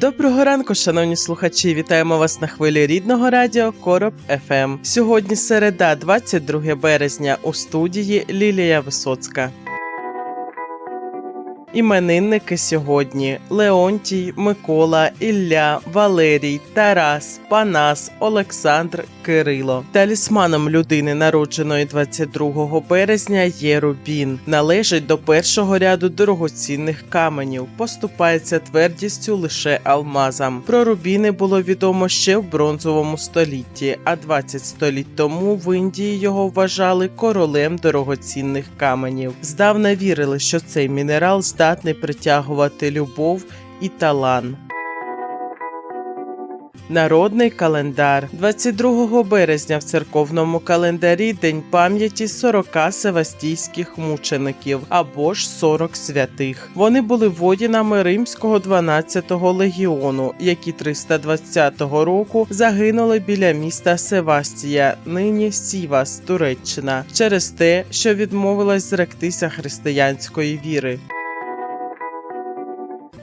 Доброго ранку, шановні слухачі! Вітаємо вас на хвилі рідного радіо Короб ФМ. Сьогодні середа, 22 березня, у студії Лілія Висоцька. Іменинники сьогодні: Леонтій, Микола, Ілля, Валерій, Тарас, Панас, Олександр, Кирило. Талісманом людини, народженої 22 березня, є рубін. Належить до першого ряду дорогоцінних каменів, поступається твердістю лише алмазам. Про рубіни було відомо ще в бронзовому столітті, а 20 століть тому в Індії його вважали королем дорогоцінних каменів. Здавна вірили, що цей мінерал здатний притягувати любов і талант. Народний календар 22 березня в церковному календарі День пам'яті 40 севастійських мучеників або ж 40 святих. Вони були воїнами римського 12-го легіону, які 320 року загинули біля міста Севастія, нині Сівас, Туреччина, через те, що відмовилась зректися християнської віри.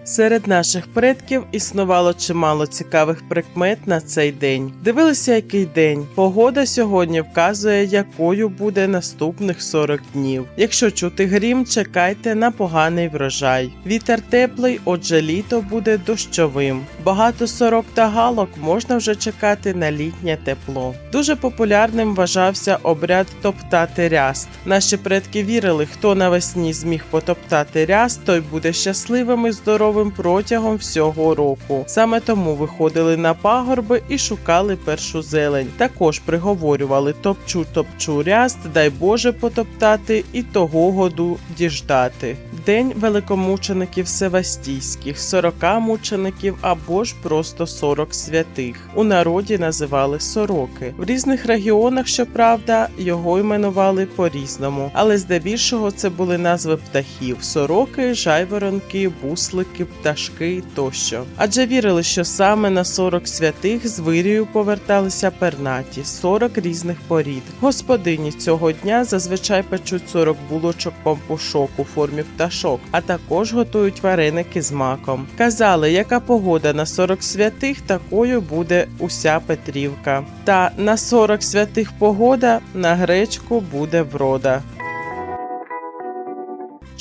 Серед наших предків існувало чимало цікавих прикмет на цей день. Дивилися, який день. Погода сьогодні вказує, якою буде наступних 40 днів. Якщо чути грім, чекайте на поганий врожай. Вітер теплий, отже, літо буде дощовим. Багато сорок та галок можна вже чекати на літнє тепло. Дуже популярним вважався обряд топтати ряст. Наші предки вірили, хто навесні зміг потоптати ряст, той буде щасливим і здоровим протягом всього року. Саме тому виходили на пагорби і шукали першу зелень. Також приговорювали топчу, топчу ряст, дай Боже потоптати і того году діждати. День великомучеників Севастійських, 40 мучеників або ж просто 40 святих. У народі називали сороки. В різних регіонах, щоправда, його іменували по-різному, але здебільшого це були назви птахів: сороки, жайворонки, буслики, пташки тощо. Адже вірили, що саме на 40 святих з вирію поверталися пернаті, 40 різних порід. Господині цього дня зазвичай печуть 40 булочок пампушок у формі пташок, а також готують вареники з маком. Казали, яка погода на 40 святих, такою буде уся Петрівка. Та на 40 святих погода на гречку буде врода.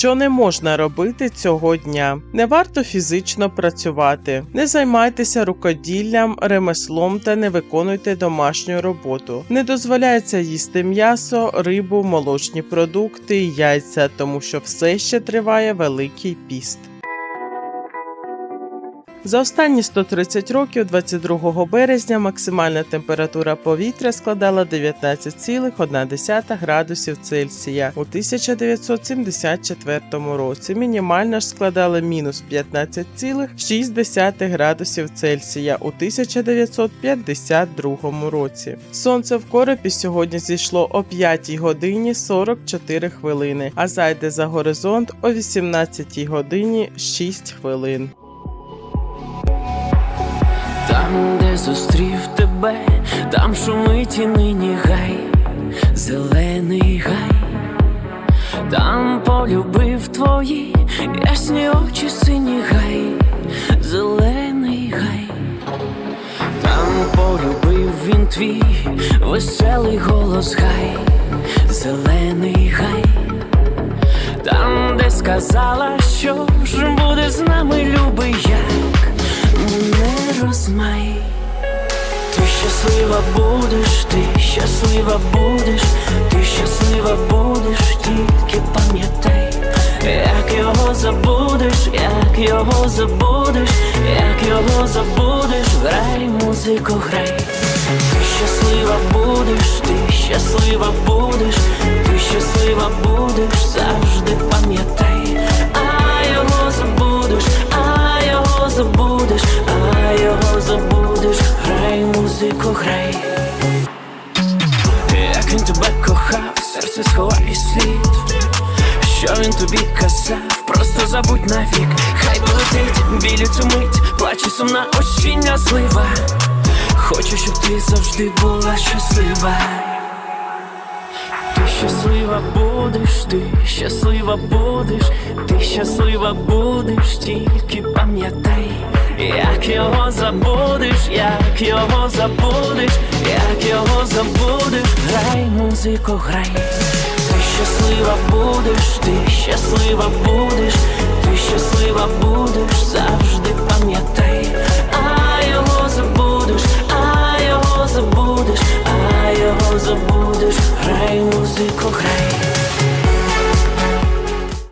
Що не можна робити цього дня? Не варто фізично працювати, не займайтеся рукоділлям, ремеслом та не виконуйте домашню роботу. Не дозволяється їсти м'ясо, рибу, молочні продукти яйця, тому що все ще триває великий піст. За останні 130 років, 22 березня, максимальна температура повітря складала 19,1 градусів Цельсія у 1974 році. Мінімальна ж складала мінус 15,6 градусів Цельсія у 1952 році. Сонце в коропі сьогодні зійшло о 5 годині 44 хвилини, а зайде за горизонт о 18 годині 6 хвилин. Там, де зустрів тебе, там шумить і нині гай, зелений гай, там полюбив твої ясні очі сині гай, зелений гай, там полюбив він твій веселий голос гай, зелений гай, там, де сказала, що ж буде з нами любий як не розмай. Ти щаслива будеш, ти щаслива будеш, ти щаслива будеш, тільки пам'ятай, як його забудеш, як його забудеш, як його забудеш, грай, музику, грай. Ти щаслива будеш, ти щаслива будеш, ти щаслива будеш, завжди пам'ятай, а його забудеш, а його його забудеш, грай, музику, грай, е, як він тебе кохав, серце сховає слід, що він тобі казав, просто забудь навік, хай полетить, білю цю мить, плаче сумна осіння слива. Хочу, щоб ти завжди була щаслива. Ти щаслива будеш, ти щаслива будеш, ти щаслива будеш, тільки пам'ятай як його забудеш, як його забудеш, як його забудеш, грай, музику, грай, ти щаслива будеш, ти щаслива будеш, ти щаслива будеш, завжди пам'ятай, а його забудеш, а його забудеш, а його забудеш, грай, музику, грай.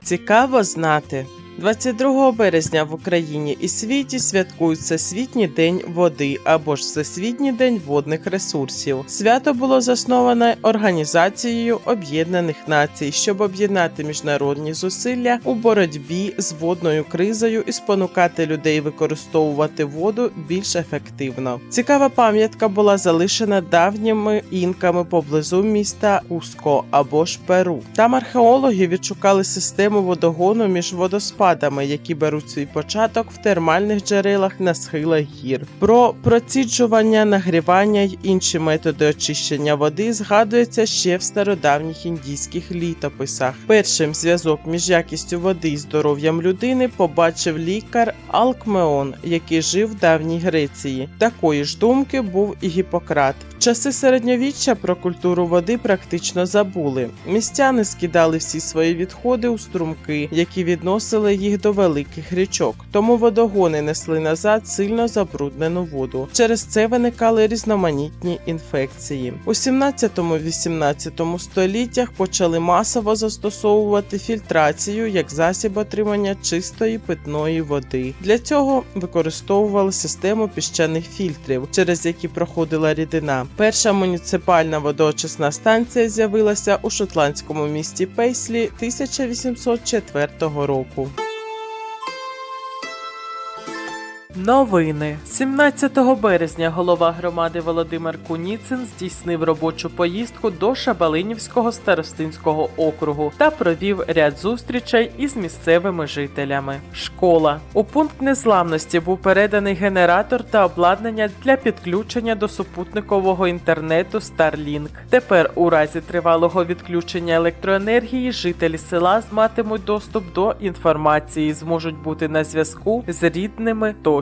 Цікаво знати. 22 березня в Україні і світі святкують Всесвітній день води або ж Всесвітній день водних ресурсів. Свято було засноване Організацією Об'єднаних Націй, щоб об'єднати міжнародні зусилля у боротьбі з водною кризою і спонукати людей використовувати воду більш ефективно. Цікава пам'ятка була залишена давніми інками поблизу міста Куско або ж Перу. Там археологи відшукали систему водогону між водоспадами, які беруть свій початок в термальних джерелах на схилах гір. Про проціджування, нагрівання й інші методи очищення води згадується ще в стародавніх індійських літописах. Першим зв'язок між якістю води і здоров'ям людини побачив лікар Алкмеон, який жив в давній Греції. Такої ж думки був і Гіппократ. В часи середньовіччя про культуру води практично забули. Містяни скидали всі свої відходи у струмки, які відносили їх до великих річок. Тому водогони несли назад сильно забруднену воду. Через це виникали різноманітні інфекції. У 17-18 століттях почали масово застосовувати фільтрацію як засіб отримання чистої питної води. Для цього використовували систему піщаних фільтрів, через які проходила рідина. Перша муніципальна водоочисна станція з'явилася у шотландському місті Пейслі 1804 року. Новини 17 березня голова громади Володимир Куніцин здійснив робочу поїздку до Шабалинівського старостинського округу та провів ряд зустрічей із місцевими жителями. Школа у пункт незламності був переданий генератор та обладнання для підключення до супутникового інтернету Starlink. Тепер, у разі тривалого відключення електроенергії, жителі села матимуть доступ до інформації, зможуть бути на зв'язку з рідними тощо.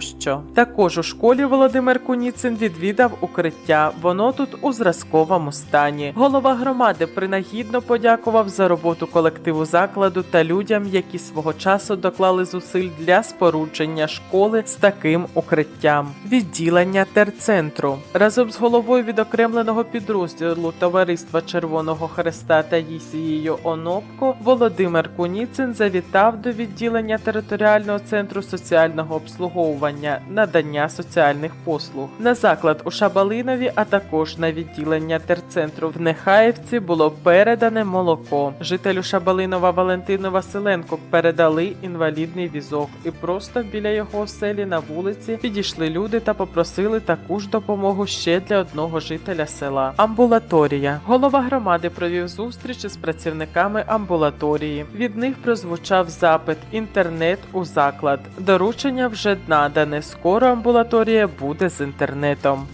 Також у школі Володимир Куніцин відвідав укриття. Воно тут у зразковому стані. Голова громади принагідно подякував за роботу колективу закладу та людям, які свого часу доклали зусиль для спорудження школи з таким укриттям. Відділення терцентру разом з головою відокремленого підрозділу Товариства Червоного Хреста Таїсією Онопко Володимир Куніцин завітав до відділення територіального центру соціального обслуговування надання соціальних послуг. На заклад у Шабалинові, а також на відділення терцентру в Нехаївці було передане молоко. Жителю Шабалинова Валентину Василенко передали інвалідний візок, і просто біля його оселі на вулиці підійшли люди та попросили таку ж допомогу ще для одного жителя села. Амбулаторія. Голова громади провів зустріч із працівниками амбулаторії. Від них прозвучав запит інтернет у заклад. Доручення вже надане. Скоро амбулаторія буде з інтернетом.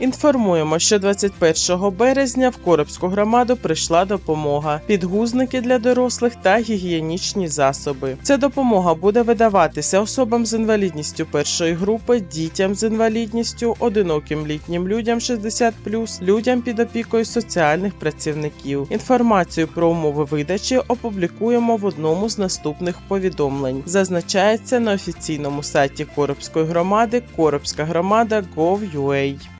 Інформуємо, що 21 березня в Коробську громаду прийшла допомога: підгузники для дорослих та гігієнічні засоби. Ця допомога буде видаватися особам з інвалідністю першої групи, дітям з інвалідністю, одиноким літнім людям 60+, людям під опікою соціальних працівників. Інформацію про умови видачі опублікуємо в одному з наступних повідомлень. Зазначається на офіційному сайті Коробської громади Коробська громада Gov.ua.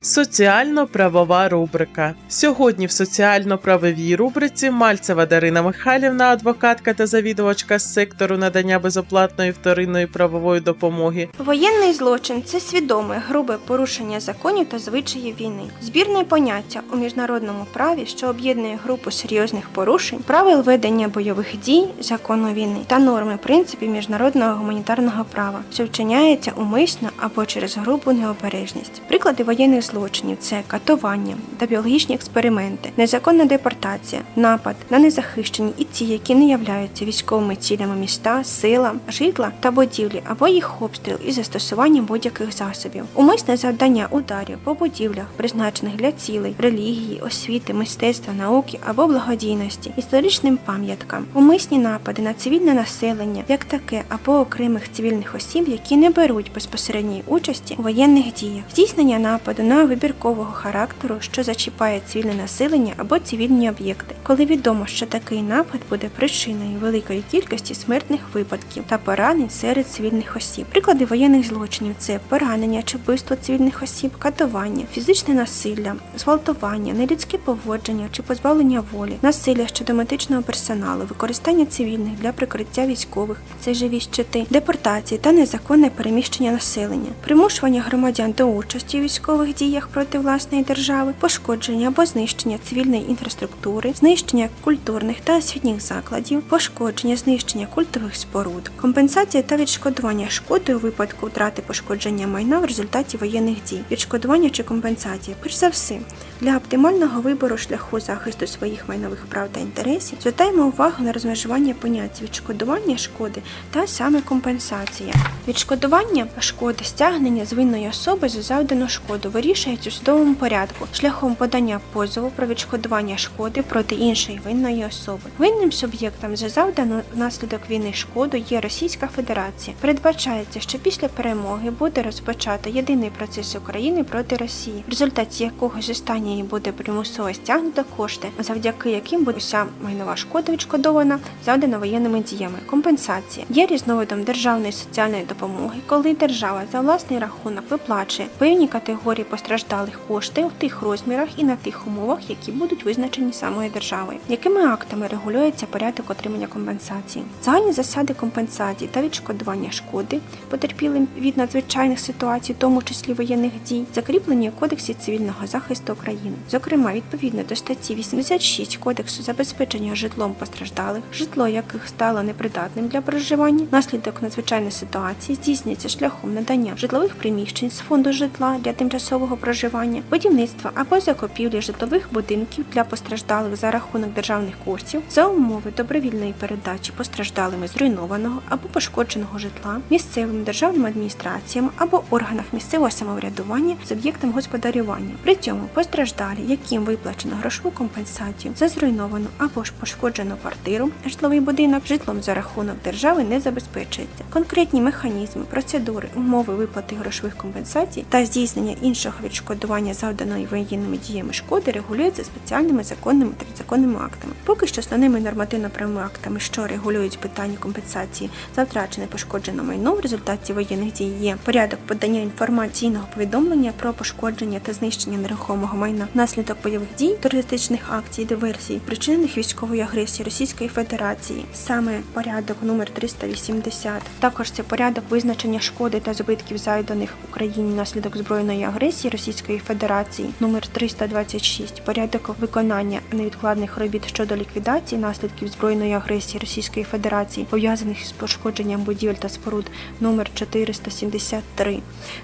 Соціально-правова рубрика. Сьогодні в соціально-правовій рубриці Мальцева Дарина Михайлівна, адвокатка та завідувачка з сектору надання безоплатної вторинної правової допомоги. Воєнний злочин це свідоме, грубе порушення законів та звичаїв війни. Збірне поняття у міжнародному праві, що об'єднує групу серйозних порушень, правил ведення бойових дій, закону війни та норми принципів міжнародного гуманітарного права, що вчиняється умисно або через грубу необережність. Приклади воєнних злочинів це катування та біологічні експерименти, незаконна депортація, напад на незахищені і ті, які не являються військовими цілями міста, сила, житла та будівлі або їх обстріл із застосуванням будь-яких засобів, умисне завдання ударів по будівлях, призначених для цілей, релігії, освіти, мистецтва, науки або благодійності, історичним пам'яткам, умисні напади на цивільне населення, як таке, або окремих цивільних осіб, які не беруть безпосередньої участі у воєнних діях, здійснення нападу на вибіркового характеру, що зачіпає цивільне населення або цивільні об'єкти, коли відомо, що такий напад буде причиною великої кількості смертних випадків та поранень серед цивільних осіб. Приклади воєнних злочинів це поранення чи вбивство цивільних осіб, катування, фізичне насилля, зґвалтування, нелюдське поводження чи позбавлення волі, насилля щодо медичного персоналу, використання цивільних для прикриття військових, це живі щити, депортації та незаконне переміщення населення, примушування громадян до участі військових діях проти власної держави, пошкодження або знищення цивільної інфраструктури, знищення культурних та освітніх закладів, пошкодження, знищення культових споруд, компенсація та відшкодування шкоди у випадку втрати пошкодження майна в результаті воєнних дій, відшкодування чи компенсація. Перш за все, для оптимального вибору шляху захисту своїх майнових прав та інтересів звертаємо увагу на розмежування понять відшкодування шкоди та саме компенсація. Відшкодування шкоди стягнення з винної особи за завдану шкоду вирішується у судовому порядку шляхом подання позову про відшкодування шкоди проти іншої винної особи. Винним суб'єктом за завдану внаслідок війни шкоду є Російська Федерація. Передбачається, що після перемоги буде розпочато єдиний процес України проти Росії, в результаті якого з останньої буде примусово стягнуто кошти, завдяки яким буде вся майнова шкода відшкодована, завдана воєнними діями. Компенсація є різновидом державної соціальної допомоги, коли держава за власний рахунок виплачує певні категорії постраждалих кошти в тих розмірах і на тих умовах, які будуть визначені самою державою. Якими актами регулюється порядок отримання компенсації? Загальні засади компенсації та відшкодування шкоди потерпілим від надзвичайних ситуацій, в тому числі воєнних дій, закріплені у Кодексі цивільного захисту України. Зокрема, відповідно до статті 86 Кодексу забезпечення житлом постраждалих, житло яких стало непридатним для проживання, наслідок надзвичайної ситуації здійснюється шляхом надання житлових приміщень з фонду житла для тимчасового проживання, будівництва або закупівлі житлових будинків для постраждалих за рахунок державних коштів за умови добровільної передачі постраждалими зруйнованого або пошкодженого житла місцевим державним адміністраціям або органах місцевого самоврядування суб'єктам господарювання. При цьому постраждалі, яким виплачено грошову компенсацію за зруйновану або ж пошкоджену квартиру, житловий будинок, житлом за рахунок держави не забезпечується. Конкретні механізми, процедури, умови виплати грошових компенсацій та здійснення іншого відшкодування завданої воєнними діями шкоди регулюються спеціальними законними та підзаконними актами. Поки що основними нормативно-правовими актами, що регулюють питання компенсації за втрачене пошкоджене майно в результаті воєнних дій, є порядок подання інформаційного повідомлення про пошкодження та знищення нерухомого майна внаслідок бойових дій, терористичних акцій, диверсій, причинених військової агресії Російської Федерації, саме порядок номер 380. Також це порядок визначення шкоди та збитків завданих Україні внаслідок збройної агресії Російської Федерації, номер 326. Порядок виконання невідкладних робіт щодо ліквідації наслідків збройної агресії Російської Федерації, пов'язаних з пошкодженням будівель та споруд, номер 473.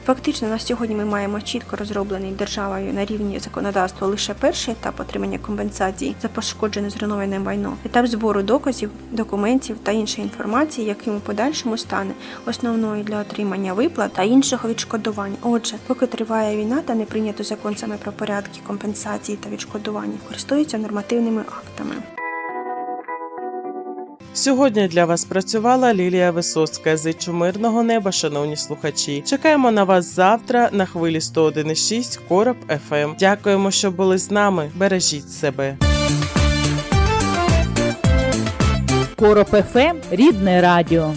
Фактично на сьогодні ми маємо чітко розроблений державою на рівні законодавства лише перший етап отримання компенсації за пошкоджене зруйноване майно, етап збору доказів, документів та іншої інформації, яким у подальшому стане основною для отримання виплат та іншого відшкодування. Отже, поки триває війна та не прийнято закон саме про порядки компенсації та відшкодування, користуються нормативними актами. Сьогодні для вас працювала Лілія Висоцька. Зичу мирного неба, шановні слухачі. Чекаємо на вас завтра на хвилі 101,6 Короб ФМ. Дякуємо, що були з нами. Бережіть себе. Короб ФМ – рідне радіо.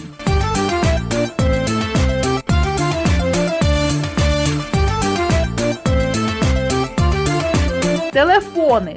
Телефони